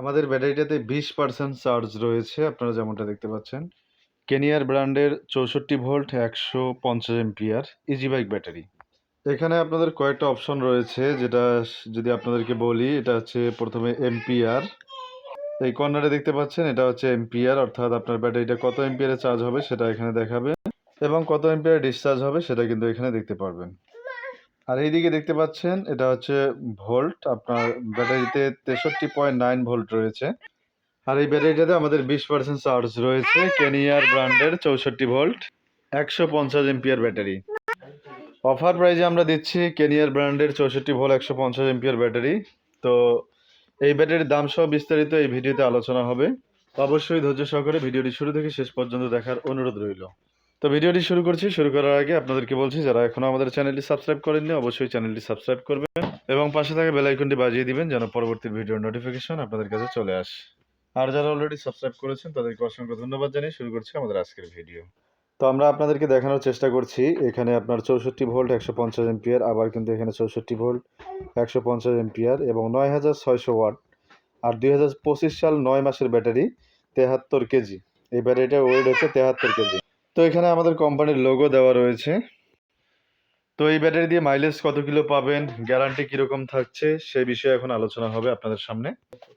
আমাদের ব্যাটারিটাতে বিশ percent charge রয়েছে, আপনারা যেমনটা দেখতে পাচ্ছেন। কেনিয়ার ব্র্যান্ডের চৌষট্টি ভোল্ট একশো পঞ্চাশ এমপিয়ার ইজি বাইক ব্যাটারি। এখানে আপনাদের কয়েকটা অপশন রয়েছে, যেটা যদি আপনাদেরকে বলি, এটা হচ্ছে প্রথমে এমপিআর এই কর্নারে দেখতে পাচ্ছেন, এটা হচ্ছে এমপিআর অর্থাৎ আপনার ব্যাটারিটা কত এমপিআরে চার্জ হবে সেটা এখানে দেখাবে। এবং কত এমপিআর ডিসচার্জ হবে সেটা কিন্তু এখানে দেখতে পারবেন। আর এইদিকে দেখতে পাচ্ছেন, এটা হচ্ছে ভোল্ট, আপনার ব্যাটারিতে তেষট্টি পয়েন্ট নাইন ভোল্ট রয়েছে। আর এই ব্যাটারিটাতে আমাদের বিশ পার্সেন্ট চার্জ রয়েছে, কেনিয়ার ব্র্যান্ডের চৌষট্টি ভোল্ট, একশো পঞ্চাশ এমপিআর ব্যাটারি। অফার প্রাইজে আমরা দিচ্ছি কেনিয়ার ব্র্যান্ডের চৌষট্টি ভোল্ট, একশো পঞ্চাশ এমপিআর ব্যাটারি। তো এই ব্যাটারির দাম সহ বিস্তারিত এই ভিডিওতে আলোচনা হবে। অবশ্যই ধৈর্য সহকারে ভিডিওটি শুরু থেকে শেষ পর্যন্ত দেখার অনুরোধ রইল। তো ভিডিওটি শুরু করছি। শুরু করার আগে আপনাদেরকে বলছি, যারা এখনও আমাদের চ্যানেলটি সাবস্ক্রাইব করেননি, অবশ্যই চ্যানেলটি সাবস্ক্রাইব করবেন এবং পাশে থাকা বেল আইকনটি বাজিয়ে দিবেন যেন পরবর্তী ভিডিওর নোটিফিকেশন আপনাদের কাছে চলে আসে। আর যারা অলরেডি সাবস্ক্রাইব করেছেন, তাদেরকে অসংখ্য ধন্যবাদ জানিয়ে শুরু করছি আমাদের আজকের ভিডিও। তো আমরা আপনাদেরকে দেখানোর চেষ্টা করছি, এখানে আপনার চৌষট্টি ভোল্ট একশো পঞ্চাশ এমপিয়ার আবার কিন্তু এখানে চৌষট্টি ভোল্ট একশো পঞ্চাশ এমপিয়ার এবং নয় হাজার ছয়শো ওয়াট আর দুই হাজার পঁচিশ সাল নয় মাসের ব্যাটারি তেহাত্তর কেজি। এই ব্যাটারিটার ওয়েট হচ্ছে তেহাত্তর কেজি। তো এখানে আমাদের কোম্পানির লোগো দেওয়া রয়েছে। তো এই ব্যাটারি দিয়ে মাইলেজ কত কিলো পাবেন গ্যারান্টি কীরকম থাকছে, সেই বিষয়ে এখন আলোচনা হবে আপনাদের সামনে।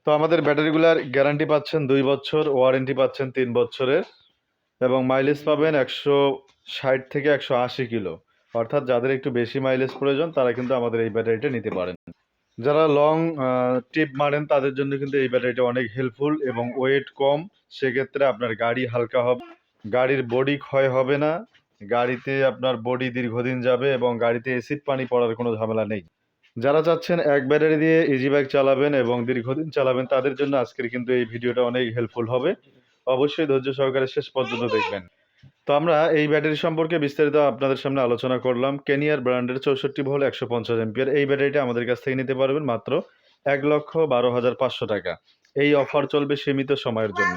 তো আমাদের ব্যাটারিগুলার গ্যারান্টি পাচ্ছেন দুই বছর ওয়ারেন্টি পাচ্ছেন তিন বছরের, এবং মাইলেজ পাবেন একশো ষাট থেকে একশো আশি কিলো। অর্থাৎ যাদের একটু বেশি মাইলেজ প্রয়োজন, তারা কিন্তু আমাদের এই ব্যাটারিটা নিতে পারেন। যারা লং টিপ মারেন, তাদের জন্য কিন্তু এই ব্যাটারিটা অনেক হেল্পফুল এবং ওয়েট কম। সেক্ষেত্রে আপনার গাড়ি হালকা হবে। গাড়ির বডি ক্ষয় হবে না, গাড়িতে আপনার বডি দীর্ঘদিন যাবে এবং গাড়িতে এসিড পানি পড়ার কোনো ঝামেলা নেই। যারা চাচ্ছেন এক ব্যাটারি দিয়ে ইজি বাইক চালাবেন এবং দীর্ঘদিন চালাবেন, তাদের জন্য আজকের কিন্তু এই ভিডিওটা অনেক হেল্পফুল হবে। অবশ্যই ধৈর্য সহকারে শেষ পর্যন্ত দেখবেন। তো আমরা এই ব্যাটারি সম্পর্কে বিস্তারিত আপনাদের সামনে আলোচনা করলাম। কেনিয়ার ব্র্যান্ডের চৌষট্টি ভোল্ট একশো পঞ্চাশ এমপিয়ার এই ব্যাটারিটা আমাদের কাছ থেকে নিতে পারবেন মাত্র এক লক্ষ বারো হাজার পাঁচশো টাকা। এই অফার চলবে সীমিত সময়ের জন্য।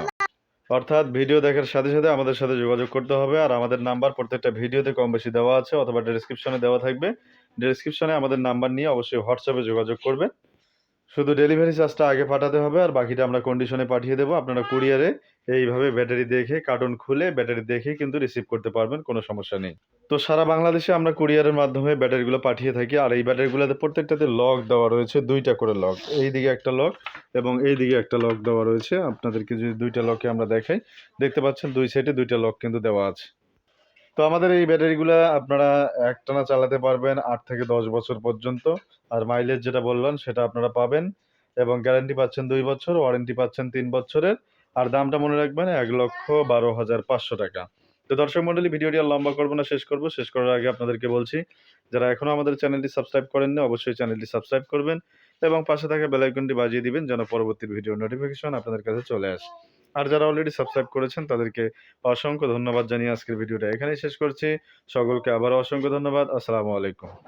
অর্থাৎ ভিডিও দেখার সাথে সাথে আমাদের সাথে যোগাযোগ করতে হবে, আর আমাদের নাম্বার প্রত্যেকটা ভিডিওতে কম বেশি দেওয়া আছে অথবা ডেসক্রিপশনে দেওয়া থাকবে। ডেসক্রিপশনে আমাদের নাম্বার নিয়ে অবশ্যই হোয়াটসঅ্যাপে যোগাযোগ করবেন। শুধু ডেলিভারি চার্জটা আগে পাঠাতে হবে আর বাকিটা আমরা কন্ডিশনে পাঠিয়ে দেবো। আপনারা কুরিয়ারে এইভাবে ব্যাটারি দেখে কার্টুন খুলে ব্যাটারি দেখে কিন্তু রিসিভ করতে পারবেন, কোনো সমস্যা নেই। তো সারা বাংলাদেশে আমরা কুরিয়ারের মাধ্যমে ব্যাটারিগুলো পাঠিয়ে থাকি আর এই ব্যাটারিগুলোতে প্রত্যেকটাতে লক দেওয়া রয়েছে, দুইটা করে লক এই দিকে একটা লক এবং এই দিকে একটা লক দেওয়া রয়েছে। আপনাদেরকে যদি দুইটা লকে আমরা দেখাই, দেখতে পাচ্ছেন দুই সাইডে দুইটা লক কিন্তু দেওয়া আছে। তো আমাদের এই ব্যাটারিগুলো আপনারা একটানা চালাতে পারবেন আট থেকে দশ বছর পর্যন্ত। আর মাইলেজ যেটা বললাম, সেটা আপনারা পাবেন এবং গ্যারান্টি পাচ্ছেন দুই বছর ওয়ারেন্টি পাচ্ছেন তিন বছরের। আর দামটা মনে রাখবেন এক লক্ষ বারো হাজার পাঁচশো টাকা। তো দর্শক মণ্ডলী ভিডিওটি আর লম্বা করব না, শেষ করব। শেষ করার আগে আপনাদেরকে বলছি, যারা এখনও আমাদের চ্যানেলটি সাবস্ক্রাইব করেননি, অবশ্যই চ্যানেলটি সাবস্ক্রাইব করবেন এবং পাশে থাকা বেলাইকনটি বাজিয়ে দিবেন, যেন পরবর্তী ভিডিও নোটিফিকেশন আপনাদের কাছে চলে আসে। আর যারা অলরেডি সাবস্ক্রাইব করেছেন, তাদেরকে অসংখ্য ধন্যবাদ জানিয়ে আজকের ভিডিওটা এখানেই শেষ করছি। সকলকে আবারও অসংখ্য ধন্যবাদ। আসসালামু আলাইকুম।